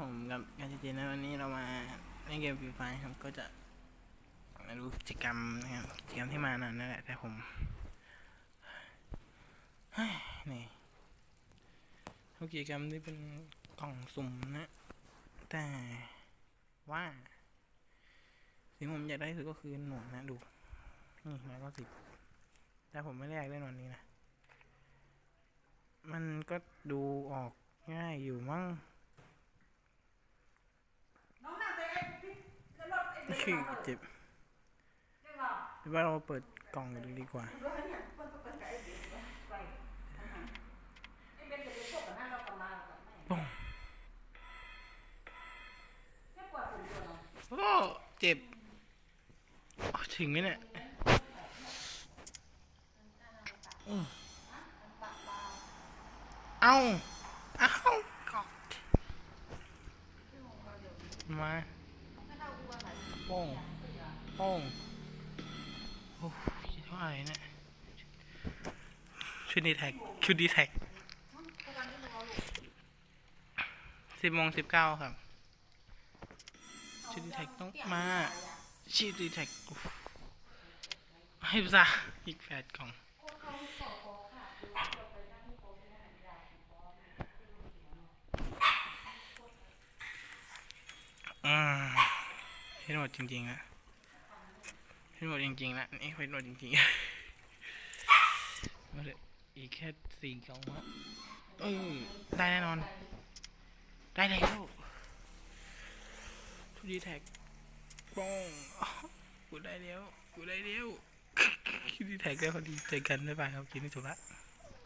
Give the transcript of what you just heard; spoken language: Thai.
ผมกับการจินะวันนี้เรามาเล่นเกมฟรีไฟครับ ก็จะมาดูกิจกรรมนะครับกิจกรรมที่มานานนั่นแหละแต่ผมนี่ทุกกิจกรรมที่เป็นกล่องสุ่มนะ แต่ว่า สิ่งผมอยากได้สุดก็คือหนวดนะดู นี่ร้อยเก้าสิบแต่ผมไม่ได้อยากได้หนวดนี้นะ มันก็ดูออกง่ายอยู่มั้งนั่งไปไอ้พี่แล้วรถไอ้ นี่ เด็ก คือเจ็บหรือว่าเราเปิดกล่องกันดูดีกว่าป็นกับไอ้เด็กนะไปอ่าฮะไอ้เด็กจะไปพวกกับนั่นเรากลับมากับแม่โอ้เนาะโอ้เจ็บ ถึงไหมเนี่ยเอาเอากอดมา โป้งโป้งโอ้ยเท่าไหร่เนี่ยชุดดีแท็กชุดดีแท็กสิบโมงสิบเก้าครับ ชุดดีแท็กต้องมาชุดดีแท็กให้ภาษาอีกแปดกล่องอืม เห็นหมดจริงๆนะเห็นหมดจริงๆนะนี่เห็นหมดจริงๆมาเลยอีกแค่สี่กล่องวะเอ้ยได้แน่นอน ได้แล้วชุดีแท็กป้องกูได้แล้วกูได้แล้วคิดดีแท็กได้พอดีเจอกันบ๊ายบายครับกินไม่ถูกละ